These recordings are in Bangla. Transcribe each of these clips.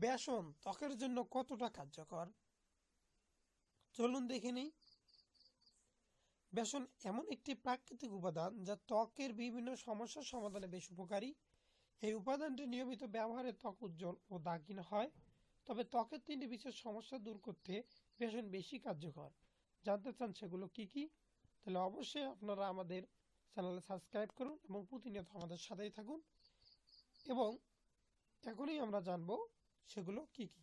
বেসন ত্বকের জন্য কতটা কার্যকর? চলুন দেখে নিই। বেসন এমন একটি প্রাকৃতিক উপাদান যা ত্বকের বিভিন্ন সমস্যার সমাধানে বেশ উপকারী। এই উপাদানটি নিয়মিত ব্যবহারে ত্বক উজ্জ্বল ও দাগিন হয়, তবে ত্বকের তিনটি বিশেষ সমস্যা দূর করতে বেসন বেশি কার্যকর। জানতে চান সেগুলো কি কি? তাহলে অবশ্যই আপনারা আমাদের চ্যানেলে সাবস্ক্রাইব করুন এবং প্রতিনিয়ত আমাদের সাথেই থাকুন। এবং এখনই আমরা জানব সেগুলো কি কি?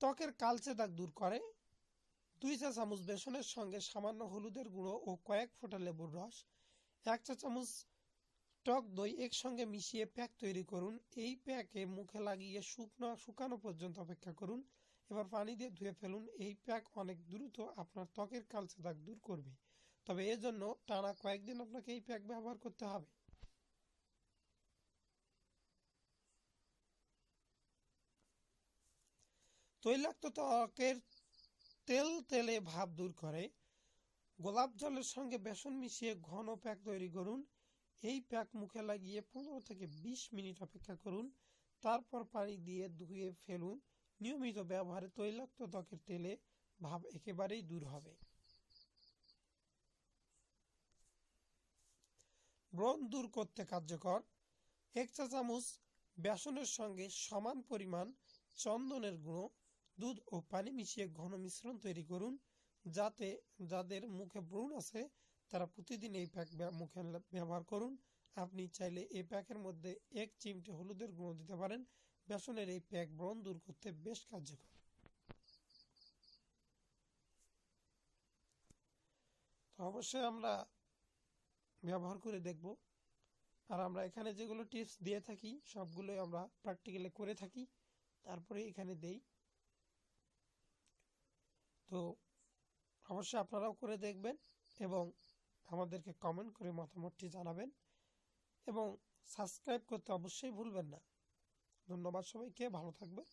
ত্বকের কালচে দাগ দূর করে। দুই চা চামচ বেসনের সঙ্গে সামান্য হলুদের গুঁড়ো ও কয়েক ফোঁটা লেবুর রস। এক চা চামচ টক দই একসঙ্গে মিশিয়ে প্যাক তৈরি করুন। এই প্যাকে মুখে লাগিয়ে শুকনো, শুকানো পর্যন্ত অপেক্ষা করুন। এবার পানি দিয়ে ধুয়ে ফেলুন। এই প্যাক অনেক দ্রুত আপনার ত্বকের কালচে দাগ দূর করবে। তবে এর জন্য টানা কয়েকদিন আপনাকে এই প্যাক ব্যবহার করতে হবে। তৈলাক্ত ত্বকের তেল তেলে ভাব দূর করে। গোলাপ জলের সঙ্গে বেসন মিশিয়ে ঘন প্যাক তৈরি করুন। এই প্যাক মুখে লাগিয়ে পনেরো থেকে বিশ মিনিট অপেক্ষা করুন। তারপর পানি দিয়ে ধুয়ে ফেলুন। নিয়মিত ব্যবহারে তৈলাক্ত ত্বকের তেলে ভাব একেবারেই দূর হবে। ব্রণ দূর করতে কার্যকর। এক চা চামচ বেসনের সঙ্গে সমান পরিমাণ চন্দনের গুঁড়ো দুধ ও পানি মিশিয়ে ঘন মিশ্রণ তৈরি করুন, যাতে যাদের মুখে ব্রণ আছে, তারা প্রতিদিন এই প্যাক মুখে ব্যবহার করুন। আপনি চাইলে এই প্যাকের মধ্যে এক চিমটে হলুদের গুঁড়ো দিতে পারেন। বেসনের এই প্যাক ব্রণ দূর করতে বেশ কার্যকর। তো অবশ্যই আমরা ব্যবহার করে দেখব। আর আমরা এখানে যেগুলো টিপস দিয়ে থাকি, সবগুলোই আমরা প্র্যাকটিক্যালি করে থাকি। তারপরে এখানে দেই তো অবশ্যই আপনারাও করে দেখবেন এবং আমাদেরকে কমেন্ট করে মতামতটি জানাবেন এবং সাবস্ক্রাইব করতে অবশ্যই ভুলবেন না। ধন্যবাদ সবাইকে, ভালো থাকবেন।